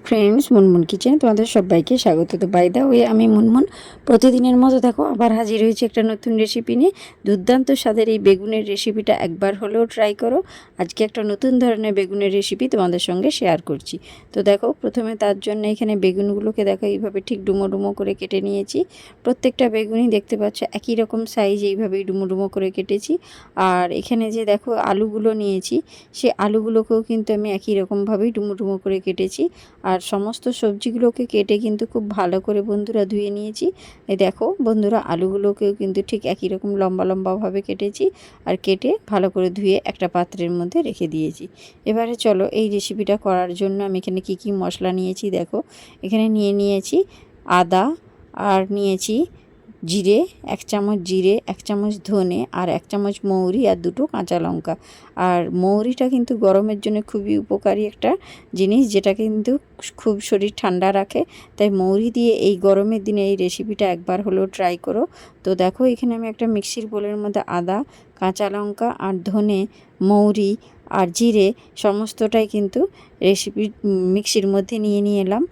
Friends Munmun kitchen তোমাদের সবাইকে স্বাগত। তো বাই দা ওয়ে আমি মুনমুন। প্রতিদিনের মতো দেখো, আবার হাজির হয়েছে একটা নতুন রেসিপি নিয়ে। দুর্দান্ত স্বাদের এই বেগুনের রেসিপিটা একবার হলেও ট্রাই করো। আজকে একটা নতুন ধরনের বেগুনের রেসিপি তোমাদের সঙ্গে শেয়ার করছি। তো দেখো, প্রথমে তার জন্য এখানে বেগুনগুলোকে দেখো, এইভাবে ঠিক ডুমো ডুমো করে কেটে নিয়েছি। প্রত্যেকটা বেগুনই দেখতে পাচ্ছ একই রকম সাইজ এইভাবেই ডুমো ডুমো করে কেটেছি। আর এখানে যে দেখো আলুগুলো নিয়েছি, সে আলুগুলোকেও কিন্তু আমি একই রকমভাবেই ডুমো ডুমো করে কেটেছি। আর সমস্ত সবজিগুলোকে কেটে কিন্তু খুব ভালো করে বন্ধুরা ধুয়ে নিয়েছি। এই দেখো বন্ধুরা আলুগুলোকেও কিন্তু ঠিক একই রকম লম্বা লম্বাভাবে কেটেছি আর কেটে ভালো করে ধুয়ে একটা পাত্রের মধ্যে রেখে দিয়েছি। এবারে চলো এই রেসিপিটা করার জন্য আমি এখানে কি কি মশলা নিয়েছি দেখো। এখানে নিয়ে নিয়েছি আদা আর নিয়েছি জিরে, এক চামচ জিরে, এক চামচ ধনে আর এক চামচ মৌরি আর দুটো কাঁচা লঙ্কা। আর মৌরিটা কিন্তু গরমের জন্য খুবই উপকারী একটা জিনিস, যেটা কিন্তু খুব শরীর ঠান্ডা রাখে। তাই মৌরি দিয়ে এই গরমের দিনে এই রেসিপিটা একবার হলেও ট্রাই করো। তো দেখো, এখানে আমি একটা মিক্সির বোলের মধ্যে আদা, কাঁচা লঙ্কা আর ধনে, মৌরি আর জিরে, সমস্তটাই কিন্তু রেসিপি মিক্সির মধ্যে নিয়ে নিয়ে এলাম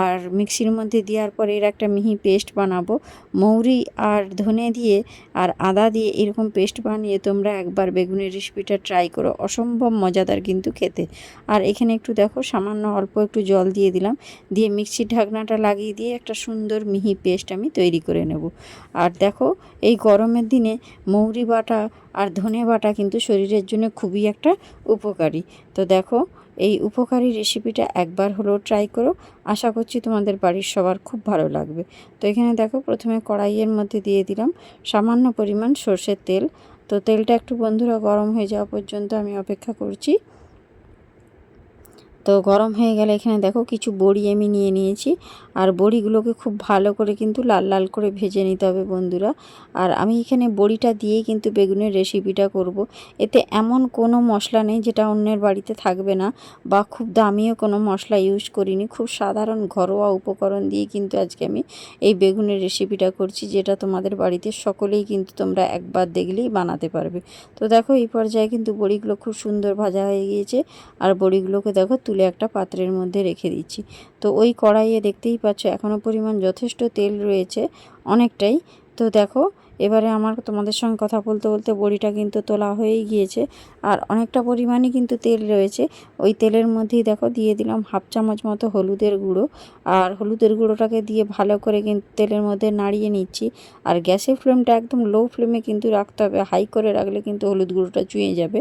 আর মিক্সির মধ্যে দেওয়ার পরে এর একটা মিহি পেস্ট বানাবো। মৌরি আর ধনে দিয়ে আর আদা দিয়ে এরকম পেস্ট বানিয়ে তোমরা একবার বেগুনের রেসিপিটা ট্রাই করো। অসম্ভব মজাদার কিন্তু খেতে। আর এখানে একটু দেখো, সামান্য অল্প একটু জল দিয়ে দিলাম। দিয়ে মিক্সির ঢাকনাটা লাগিয়ে দিয়ে একটা সুন্দর মিহি পেস্ট আমি তৈরি করে নেব। আর দেখো, এই গরমের দিনে মৌরি বাটা আর ধনে বাটা কিন্তু শরীরের জন্য খুবই একটা উপকারী। তো দেখো এই উপকারী রেসিপিটা একবার হলেও ট্রাই করো। আশা করছি তোমাদের বাড়ির সবার খুব ভালো লাগবে। তো এখানে দেখো, প্রথমে কড়াইয়ের মধ্যে দিয়ে দিলাম সামান্য পরিমাণ সর্ষের তেল। তো তেলটা একটু বন্ধুরা গরম হয়ে যাওয়া পর্যন্ত আমি অপেক্ষা করছি। তো গরম হয়ে গেলে এখানে দেখো, কিছু বড়ি আমি নিয়ে নিয়েছি। আর বড়িগুলোকে খুব ভালো করে কিন্তু লাল লাল করে ভেজে নিতে হবে বন্ধুরা। আর আমি এখানে বড়িটা দিয়েই কিন্তু বেগুনের রেসিপিটা করব। এতে এমন কোনো মশলা নেই যেটা অন্যের বাড়িতে থাকবে না বা খুব দামিও কোনো মশলা ইউজ করিনি। খুব সাধারণ ঘরোয়া উপকরণ দিয়ে কিন্তু আজকে আমি এই বেগুনের রেসিপিটা করছি যেটা তোমাদের বাড়িতে সকলেই কিন্তু তোমরা একবার দেখলেই বানাতে পারবে। তো দেখো এই পর্যায়ে কিন্তু বড়িগুলো খুব সুন্দর ভাজা হয়ে গিয়েছে। আর বড়িগুলোকে দেখো তুলে একটা পাত্রের মধ্যে রেখে দিচ্ছি। তো ওই কড়াইয়ে দেখতেই পাচ্ছ এখনও পরিমাণ যথেষ্ট তেল রয়েছে অনেকটাই। তো দেখো, এবারে আমার তোমাদের সঙ্গে কথা বলতে বলতে বড়িটা কিন্তু তোলা হয়েই গিয়েছে আর অনেকটা পরিমাণই কিন্তু তেল রয়েছে। ওই তেলের মধ্যেই দেখো, দিয়ে দিলাম হাফ চামচ মতো হলুদের গুঁড়ো আর হলুদের গুঁড়োটাকে দিয়ে ভালো করে কিন্তু তেলের মধ্যে নাড়িয়ে নিচ্ছি। আর গ্যাসের ফ্লেমটা একদম লো ফ্লেমে কিন্তু রাখতে হবে হাই করে রাখলে কিন্তু হলুদ গুঁড়োটা চুঁয়ে যাবে।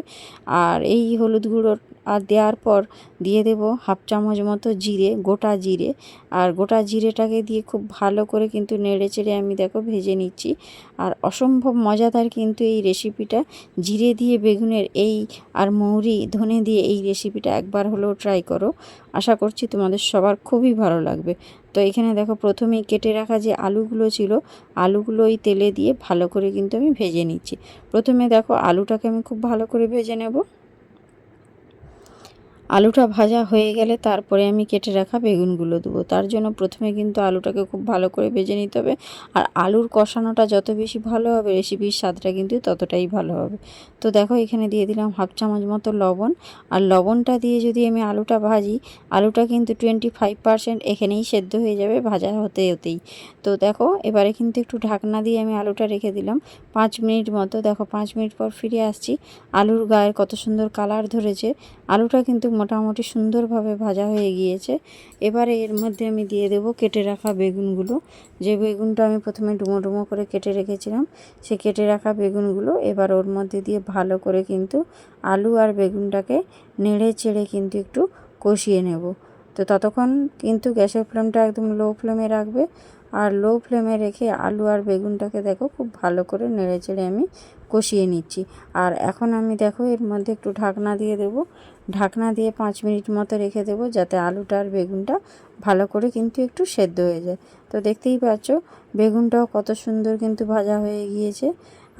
আর এই হলুদ গুঁড়ো আর দেওয়ার পর দিয়ে দেব হাফ চামচ মতো জিরে, গোটা জিরে। আর গোটা জিরেটাকে দিয়ে খুব ভালো করে কিন্তু নেড়ে চেড়ে আমি দেখো ভেজে নিচ্ছি। আর অসম্ভব মজাদার কিন্তু এই রেসিপিটা। জিরে দিয়ে বেগুনের এই আর মৌরি, ধনে দিয়ে এই রেসিপিটা একবার হলেও ট্রাই করো। আশা করছি তোমাদের সবার খুবই ভালো লাগবে। তো এখানে দেখো প্রথমেই কেটে রাখা যে আলুগুলো ছিল, আলুগুলো ওই তেলে দিয়ে ভালো করে কিন্তু আমি ভেজে নিচ্ছি। প্রথমে দেখো আলুটাকে আমি খুব ভালো করে ভেজে নেব। আলুটা ভাজা হয়ে গেলে তারপরে আমি কেটে রাখা বেগুনগুলো দেবো। তার জন্য প্রথমে কিন্তু আলুটাকে খুব ভালো করে ভেজে নিতে হবে। আর আলুর কষানোটা যত বেশি ভালো হবে, রেসিপির স্বাদটা কিন্তু ততটাই ভালো হবে। তো দেখো, এখানে দিয়ে দিলাম হাফ চামচ মতো লবণ। আর লবণটা দিয়ে যদি আমি আলুটা ভাজি, আলুটা কিন্তু টোয়েন্টি ফাইভ পারসেন্ট এখানেই সেদ্ধ হয়ে যাবে, ভাজা হতে হতেই। তো দেখো, এবারে কিন্তু একটু ঢাকনা দিয়ে আমি আলুটা রেখে দিলাম। পাঁচ মিনিট মতো, দেখো, পাঁচ মিনিট পর ফিরে আসছি। আলুর গায়ে কত সুন্দর কালার ধরেছে। আলুটা কিন্তু মোটামুটি সুন্দরভাবে ভাজা হয়ে গিয়েছে। এবারে এর মধ্যে আমি দিয়ে দেব কেটে রাখা বেগুনগুলো। যে বেগুনটা আমি প্রথমে ডুমো ডুমো করে কেটে রেখেছিলাম, সে কেটে রাখা বেগুনগুলো এবার ওর মধ্যে দিয়ে ভালো করে কিন্তু আলু আর বেগুনটাকে নেড়ে চেড়ে কিন্তু একটু কষিয়ে নেব। তো ততক্ষণ কিন্তু গ্যাসের ফ্লেমটা একদম লো ফ্লেমে রাখবে। আর লো ফ্লেমে রেখে আলু আর বেগুনটাকে দেখো খুব ভালো করে নেড়ে চেড়ে আমি কষিয়ে নিচ্ছি। আর এখন আমি দেখো এর মধ্যে একটু ঢাকনা দিয়ে দেব। ঢাকনা দিয়ে পাঁচ মিনিট মতো রেখে দেবো যাতে আলুটা আর বেগুনটা ভালো করে কিন্তু একটু সেদ্ধ হয়ে যায়। তো দেখতেই পাচ্ছ, বেগুনটাও কত সুন্দর কিন্তু ভাজা হয়ে গিয়েছে।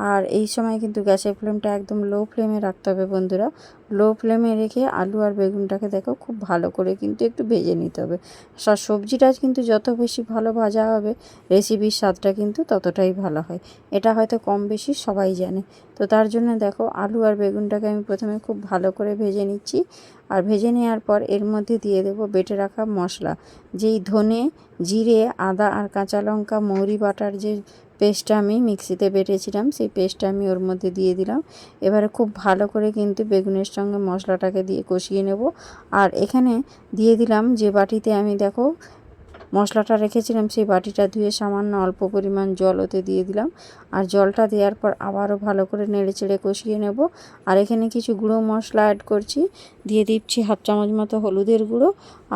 আর এই সময় কিন্তু গ্যাসের ফ্লেমটা একদম লো ফ্লেমে রাখতে হবে বন্ধুরা। লো ফ্লেমে রেখে আলু আর বেগুনটাকে দেখো খুব ভালো করে কিন্তু একটু ভেজে নিতে হবে। সা সবজিটা কিন্তু যত বেশি ভালো ভাজা হবে রেসিপির স্বাদটা কিন্তু ততটাই ভালো হয়। এটা হয়তো কম বেশি সবাই জানে। তো তার জন্য দেখো আলু আর বেগুনটাকে আমি প্রথমে খুব ভালো করে ভেজে নিচ্ছি। আর ভেজে নেওয়ার পর এর মধ্যে দিয়ে দেবো বেটে রাখা মশলা। যেই ধনে, জিরে, আদা আর কাঁচা লঙ্কা, মৌরি বাটার যে পেস্টটা আমি মিক্সিতে বেটেছিলাম, সেই পেস্টটা আমি ওর মধ্যে দিয়ে দিলাম। এবারে খুব ভালো করে কিন্তু বেগুনের সঙ্গে মশলাটাকে দিয়ে কষিয়ে নেব। আর এখানে দিয়ে দিলাম যে বাটিতে আমি দেখো মশলাটা রেখেছিলাম, সেই বাটিটা ধুয়ে সামান্য অল্প পরিমাণ জল ওতে দিয়ে দিলাম। আর জলটা দেওয়ার পর আবারও ভালো করে নেড়ে চেড়ে কষিয়ে নেব। আর এখানে কিছু গুঁড়ো মশলা অ্যাড করছি। দিয়ে দিচ্ছি হাফ চামচ মতো হলুদের গুঁড়ো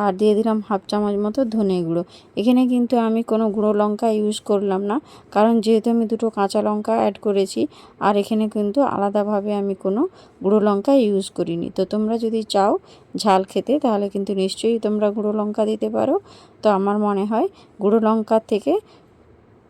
আর দিয়ে দিলাম হাফ চামচ মতো ধনে গুঁড়ো। এখানে কিন্তু আমি কোনো গুঁড়ো লঙ্কা ইউজ করলাম না, কারণ যেহেতু আমি দুটো কাঁচা লঙ্কা অ্যাড করেছি, আর এখানে কিন্তু আলাদাভাবে আমি কোনো গুঁড়ো লঙ্কা ইউজ করিনি। তো তোমরা যদি চাও ঝাল খেতে, তাহলে কিন্তু নিশ্চয়ই তোমরা গুঁড়ো লঙ্কা দিতে পারো। তো আমার মনে হয় গুঁড়ো লঙ্কার থেকে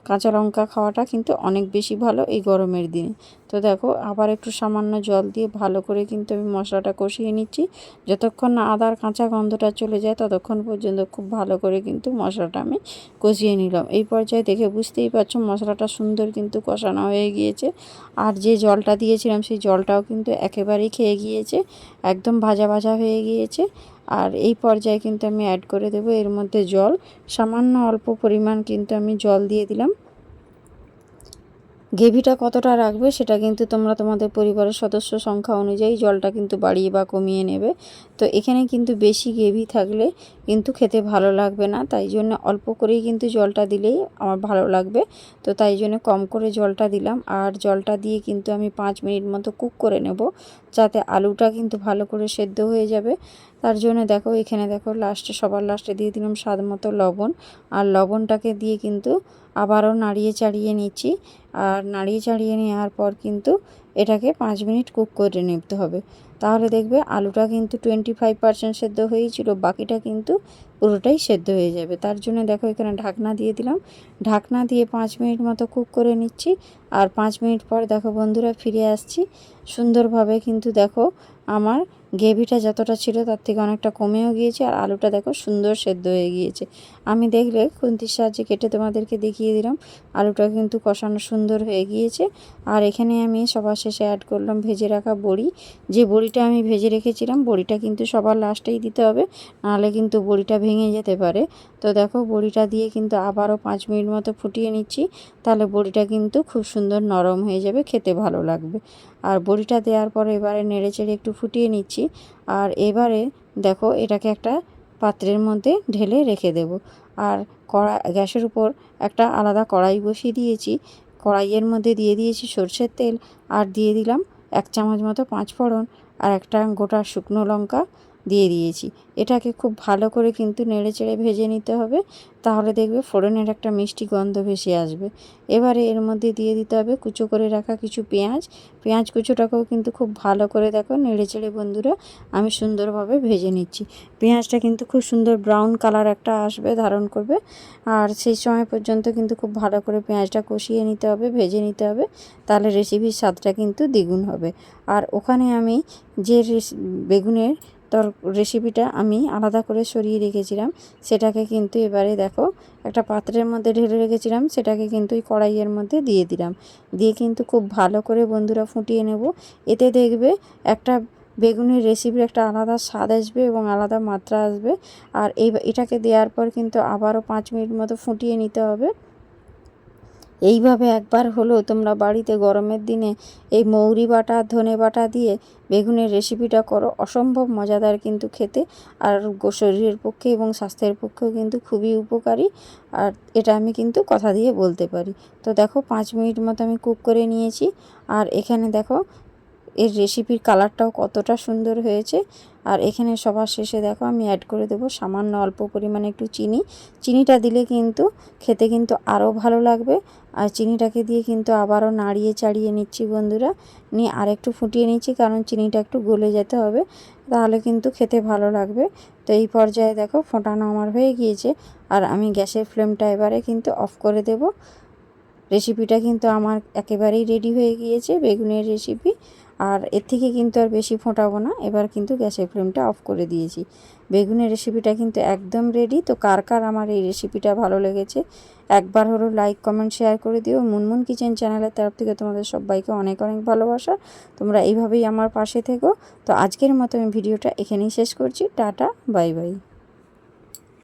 কাঁচা লঙ্কা খাওয়াটা কিন্তু অনেক বেশি ভালো এই গরমের দিনে। তো দেখো, আবার একটু সামান্য জল দিয়ে ভালো করে কিন্তু আমি মশলাটা কষিয়ে নিচ্ছি। যতক্ষণ না আদার কাঁচা গন্ধটা চলে যায়, ততক্ষণ পর্যন্ত খুব ভালো করে কিন্তু মশলাটা আমি কষিয়ে নিলাম। এই পর্যায়ে দেখে বুঝতেই পারছ মশলাটা সুন্দর কিন্তু কষানো হয়ে গিয়েছে। আর যে জলটা দিয়েছিলাম, সেই জলটাও কিন্তু একেবারেই খেয়ে গিয়েছে, একদম ভাজা ভাজা হয়ে গিয়েছে। আর এই পর্যায়ে কিন্তু আমি অ্যাড করে দেব। এর মধ্যে জল, সামান্য অল্প পরিমাণ কিন্তু আমি জল দিয়ে দিলাম। গ্রেভিটা কতটা রাখবে সেটা কিন্তু তোমরা তোমাদের পরিবারের সদস্য সংখ্যা অনুযায়ী জলটা কিন্তু বাড়িয়ে বা কমিয়ে নেবে। তো এখানে কিন্তু বেশি গ্রেভি থাকলে কিন্তু খেতে ভালো লাগবে না। তাই জন্য অল্প করেই কিন্তু জলটা দিলেই আমার ভালো লাগবে। তো তাই জন্য কম করে জলটা দিলাম। আর জলটা দিয়ে কিন্তু আমি পাঁচ মিনিট মতো কুক করে নেব যাতে আলুটা কিন্তু ভালো করে সেদ্ধ হয়ে যাবে। তার জন্য দেখো এখানে দেখো লাস্টে সবার লাস্টে দিয়ে দিলাম স্বাদ মতো লবণ। আর লবণটাকে দিয়ে কিন্তু আবারও নাড়িয়ে চাড়িয়ে নিচ্ছি। আর নাড়িয়ে চাড়িয়ে নেওয়ার পর কিন্তু এটাকে পাঁচ মিনিট কুক করে নিতে হবে। তাহলে দেখবে আলুটা কিন্তু টোয়েন্টি ফাইভ পার্সেন্ট সেদ্ধ হয়েছিল বাকিটা কিন্তু পুরোটাই সেদ্ধ হয়ে যাবে। তার জন্য দেখো এখানে ঢাকনা দিয়ে দিলাম। ঢাকনা দিয়ে পাঁচ মিনিট মতো কুক করে নিচ্ছি। আর পাঁচ মিনিট পর দেখো বন্ধুরা ফিরে আসছি। সুন্দরভাবে কিন্তু দেখো আমার গ্রেভিটা যতটা ছিল তার থেকে অনেকটা কমেও গিয়েছে আর আলুটা দেখো সুন্দর সেদ্ধ হয়ে গিয়েছে। আমি দেখলে খুন্তির সাহায্যে কেটে তোমাদেরকে দেখিয়ে দিলাম। আলুটা কিন্তু কষানো সুন্দর হয়ে গিয়েছে। আর এখানে আমি সবার শেষে অ্যাড করলাম ভেজে রাখা বড়ি। যে বড়িটা আমি ভেজে রেখেছিলাম, বড়িটা কিন্তু সবার লাস্টেই দিতে হবে, নাহলে কিন্তু বড়িটা ভেঙে যেতে পারে। তো দেখো বড়িটা দিয়ে কিন্তু আবারও পাঁচ মিনিট মতো ফুটিয়ে নিচ্ছি, তাহলে বড়িটা কিন্তু খুব সুন্দর নরম হয়ে যাবে, খেতে ভালো লাগবে। আর বড়িটা দেওয়ার পরে এবারে নেড়ে চেড়ে একটু ফুটিয়ে নিচ্ছি। আর এবারে দেখো এটাকে একটা পাত্রের মধ্যে ঢেলে রেখে দেব। আর কড়া, গ্যাসের উপর একটা আলাদা কড়াই বসিয়ে দিয়েছি। কড়াইয়ের মধ্যে দিয়ে দিয়েছি সর্ষের তেল। আর দিয়ে দিলাম এক চামচ মতো পাঁচ ফোড়ন আর একটা গোটা শুকনো লঙ্কা। দিয়ে দিয়েছি। এটাকে খুব ভালো করে কিন্তু নেড়ে চেড়ে ভেজে নিতে হবে। তাহলে দেখবে ফোড়নের একটা মিষ্টি গন্ধ ভেসে আসবে। এবারে এর মধ্যে দিয়ে দিতে হবে কুচো করে রাখা কিছু পেঁয়াজ। পেঁয়াজ কুচোটাকেও কিন্তু খুব ভালো করে দেখো নেড়ে চেড়ে বন্ধুরা আমি সুন্দরভাবে ভেজে নিচ্ছি। পেঁয়াজটা কিন্তু খুব সুন্দর ব্রাউন কালার একটা আসবে ধারণ করবে। আর সেই সময় পর্যন্ত কিন্তু খুব ভালো করে পেঁয়াজটা কষিয়ে নিতে হবে, ভেজে নিতে হবে। তাহলে রেসিপির স্বাদটা কিন্তু দ্বিগুণ হবে। আর ওখানে আমি যে বেগুনের তর রেসিপিটা আমি আলাদা করে সরিয়ে রেখেছিলাম। সেটাকে কিন্তু এবারে দেখো, একটা পাত্রের মধ্যে ঢেলে রেখেছিলাম, সেটাকে কিন্তু ওই কড়াইয়ের মধ্যে দিয়ে দিলাম। দিয়ে কিন্তু খুব ভালো করে বন্ধুরা ফুটিয়ে নেব। এতে দেখবে একটা বেগুনের রেসিপির একটা আলাদা স্বাদ আসবে এবং আলাদা মাত্রা আসবে। আর এই এটাকে দেওয়ার পর কিন্তু আবারও পাঁচ মিনিট মতো ফুটিয়ে নিতে হবে। এইভাবে একবার হলেও তোমরা বাড়িতে গরমের দিনে এই মৌরি বাটা, ধনে বাটা দিয়ে বেগুনের রেসিপিটা করো। অসম্ভব মজাদার কিন্তু খেতে। আর শরীরের পক্ষে এবং স্বাস্থ্যের পক্ষেও কিন্তু খুবই উপকারী। আর এটা আমি কিন্তু কথা দিয়ে বলতে পারি। তো দেখো, পাঁচ মিনিট মতো আমি কুক করে নিয়েছি। আর এখানে দেখো এর রেসিপির কালারটাও কতটা সুন্দর হয়েছে। আর এখানে সবার শেষে দেখো, আমি অ্যাড করে দেবো সামান্য অল্প পরিমাণে একটু চিনি। চিনিটা দিলে কিন্তু খেতে কিন্তু আরও ভালো লাগবে। আর চিনিটাকে দিয়ে কিন্তু আবারও নাড়িয়ে চাড়িয়ে নিচ্ছি বন্ধুরা। নিয়ে আরেকটু ফুটিয়ে নিচ্ছি, কারণ চিনিটা একটু গলে যেতে হবে, তাহলে কিন্তু খেতে ভালো লাগবে। তো এই পর্যায়ে দেখো, ফোটানো আমার হয়ে গিয়েছে। আর আমি গ্যাসের ফ্লেমটা এবারে কিন্তু অফ করে দেব। রেসিপিটা কিন্তু আমার একেবারেই রেডি হয়ে গিয়েছে, বেগুনের রেসিপি আর এর থেকে কিন্তু আর বেশি ফোটাবো না। এবার কিন্তু গ্যাসের ফ্লেমটা অফ করে দিয়েছি। বেগুনের রেসিপিটা কিন্তু একদম রেডি তো কার কার আমার এই রেসিপিটা ভালো লেগেছে, একবার হলো লাইক কমেন্ট শেয়ার করে দিও। মুনমুন কিচেন চ্যানেলের তরফ থেকে তোমাদের সবাইকে অনেক অনেক ভালোবাসা। তোমরা এইভাবেই আমার পাশে থেকো। তো আজকের মতো আমি ভিডিওটা এখানেই শেষ করছি। Tata, bye bye.